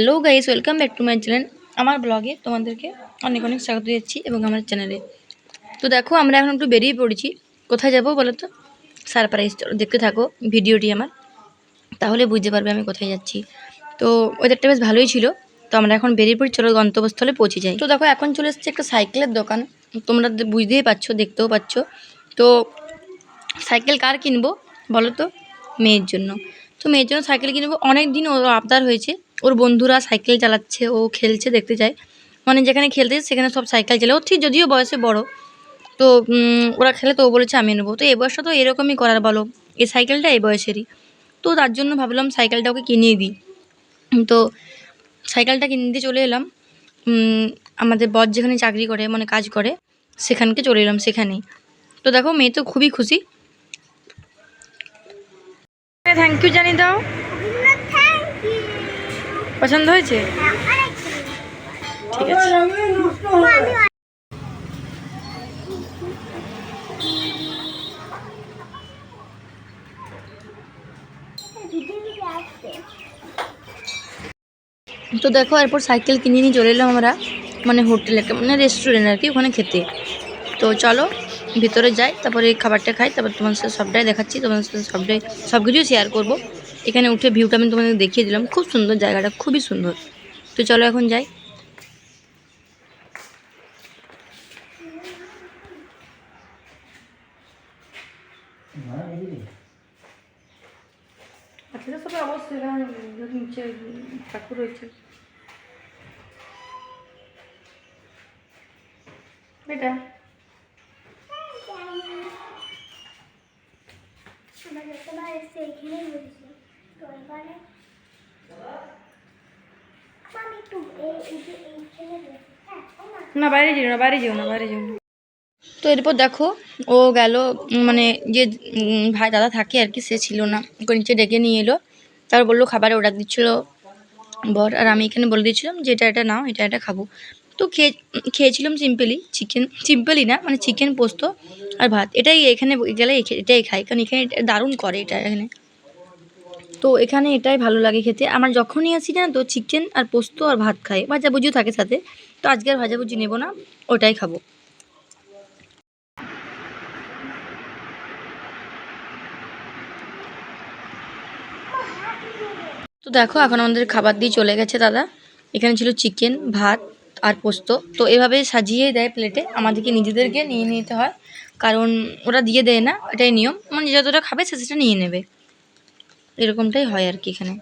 Hello guys welcome back to my channel আমার ব্লগে তোমাদেরকে অনেক অনেক স্বাগত দিচ্ছি এবং আমার চ্যানেলে তো দেখো, আমরা এখন একটু বেরিয়ে পড়েছি। কোথায় যাব বলো তো? সারপ্রাইজ দেখতে থাকো ভিডিওটি আমার। তাহলে বুঝতে পারবে আমি কোথায় যাচ্ছি। তো ওয়েদারটা বেশ ভালোই ছিল। তো আমরা এখন বেরিয়ে পড়ি, চলো গন্তব্যস্থলে পৌঁছে যাই। তো দেখো, এখন চলে এসেছে একটা সাইকেলের দোকান। তোমরা বুঝতেই পারছ, দেখতেও পাচ্ছ। তো সাইকেল কার কিনবো বলো তো? মেয়ের জন্য। তো মেয়ের জন্য সাইকেল কিনবো। অনেক দিন ওর আবদার হয়েছে। ওর বন্ধুরা সাইকেল চালাচ্ছে, ও খেলছে, দেখতে যায়। মানে যেখানে খেলতে সেখানে সব সাইকেল চালায়। ও ঠিক যদিও বয়সে বড়, তো ওরা খেলে তো ও বলেছে, আমি নেব। তো এ বয়সটা তো এরকমই করার বলো এই সাইকেলটা এই বয়সেরই। তো তার জন্য ভাবলাম সাইকেলটা ওকে কিনিয়ে দিই। তো সাইকেলটা কিনতে চলে এলাম। আমাদের বর যেখানে চাকরি করে মানে কাজ করে, সেখানকে চলে এলাম, সেখানেই। তো দেখো, মেয়ে তো খুবই খুশি। থ্যাংক ইউ জানি দাও। পছন্দ হয়েছে? ঠিক আছে। তো দেখো, এরপর সাইকেল কিনে নিয়ে চলে এলাম আমরা মানে হোটেলে মানে রেস্টুরেন্ট আর কি, ওখানে খেতে। তো চলো, ভিতরে যাই, তারপরে খাবারটা খাই, তারপর তোমার সাথে সবটাই দেখাচ্ছি তোমার সাথে সবটাই সব কিছুই শেয়ার করব। এখানে উঠে ভিউটা আমি তোমাদের দেখিয়ে দিলাম। খুব সুন্দর জায়গাটা, খুবই সুন্দর। তো চলো এখন যাই। আচ্ছা অবশ্যই ঠাকুর রয়েছে। এটা আমরা যতবার এসে এখানেই বসেছি তো এবারে আমি একটু এই এই যে এইখানে বসি হ্যাঁ ও মা না, বাইরে না বাইরে না, বাইরে তো এরপর দেখো, ও গেল মানে যে ভাই দাদা থাকে আর কি, সে ছিল না। ওকে নিচে ডেকে নিয়ে এলো। তারপর বলল, খাবারে অর্ডার দিচ্ছিল বর। আর আমি এখানে বলে দিয়েছিলাম যে, এটা এটা নাও, এটা এটা খাব। তো খেয়ে খেয়েছিলাম সিম্পলি চিকেন সিম্পলি না মানে চিকেন পোস্ত আর ভাত। এটাই এখানে গেলে এটাই খাই কারণ এখানে দারুণ করে এটা এখানে। তো এখানে এটাই ভালো লাগে খেতে। আমার যখনই আসি না তো চিকেন আর পোস্ত আর ভাত খাই ভাজাভুজিও থাকে সাথে। তো আজকে আর ভাজাভুজি নেব না, ওটাই খাব। তো দেখো, এখন আমাদের খাবার দিয়ে চলে গেছে দাদা। এখানে ছিল চিকেন, ভাত আর পোস্ত। তো এভাবে সাজিয়ে দেয় প্লেটে, আমাদেরকে নিজেদেরকে নিয়ে নিতে হয়। কারণ ওরা দিয়ে দেয় না, এটাই নিয়ম। মানে যতটা খাবে সে সেটা নিয়ে নেবে। এরকমটাই হয় আর কি এখানে।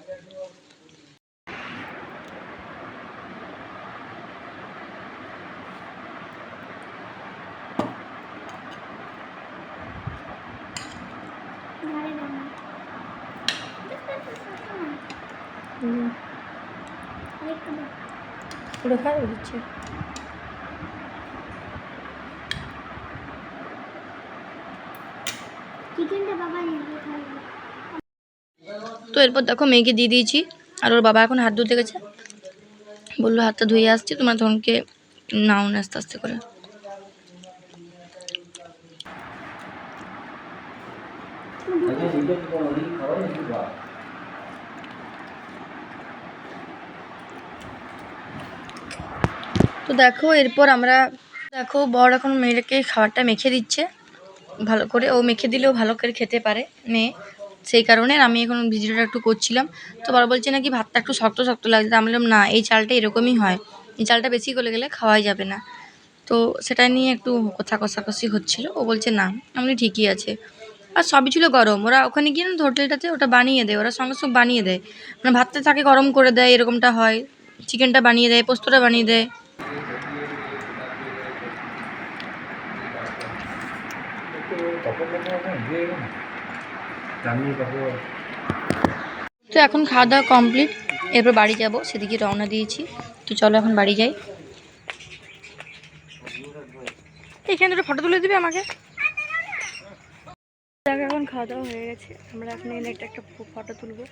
পুরো তো এরপর দেখো মেয়েকে দিয়ে দিয়েছি আর ওর বাবা এখন হাত ধুতে গেছে। বলল হাতটা ধুয়ে আসছি তোমার তখনকে নাও না আস্তে আস্তে করে। তো দেখো, এরপর আমরা দেখো, বর এখন মেয়েকে খাবারটা মেখে দিচ্ছে, ভালো করে। ও মেখে দিলেও ভালো করে খেতে পারে মেয়ে। সেই কারণে আমি এখন ভিডিওটা একটু করছিলাম। তো বড় বলছে নাকি ভাতটা একটু শক্ত শক্ত লাগছে। আমি বললাম, না, এই চালটা এরকমই হয়। এই চালটা বেশি করে গেলে খাওয়াই যাবে না। তো সেটা নিয়ে একটু কথা কষাকষি হচ্ছিল। ও বলছে, না আমি ঠিকই আছে। আর সবই ছিল গরম। ওরা ওখানে গিয়ে না, হোটেলটাতে ওটা বানিয়ে দেয়। ওরা সঙ্গে সঙ্গে বানিয়ে দেয়। মানে ভাতটা থাকে গরম করে দেয়, এরকমটা হয়। চিকেনটা বানিয়ে দেয়, পোস্তটা বানিয়ে দেয়। তো এখন খাওয়া দাওয়া কমপ্লিট। এরপর বাড়ি যাব, সেদিকে রওনা দিয়েছি। তো চলো এখন বাড়ি যাই। এখানে দুটো ফটো তুলে দিবে আমাকে? এখন খাওয়া দাওয়া হয়ে গেছে। আমরা এখন এখানে একটা একটা ফটো তুলবো।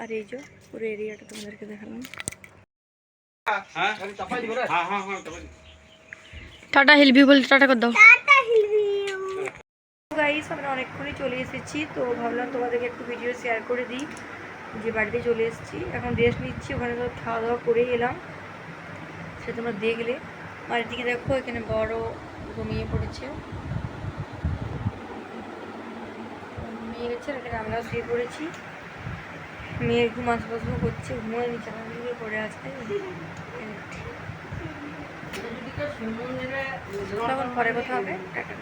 আর এই যে, পুরো এরিয়াটা তোমাদেরকে দেখালাম। টাটা হেলবি বলে টাটা করে দাও। গাইস আমরা অনেকক্ষণই চলে এসেছি তো ভাবলাম তোমাদেরকে একটু ভিডিও শেয়ার করে দিই যে বাড়িতে চলে এসেছি। এখন রেস্ট নিচ্ছি ওখানে তো খাওয়া দাওয়া করেই এলাম। সে তোমরা দেখলে। আর এদিকে দেখো এখানে বড় ঘুমিয়ে পড়েছে। ঘুমিয়ে গেছে আর এখানে আমরাও শুয়ে পড়েছি। মেয়ের ঘুম মাছ আসব করছে ঘুমোয় নিচে আমার পড়ে আছে তখন পরে কথা হবে টাটা।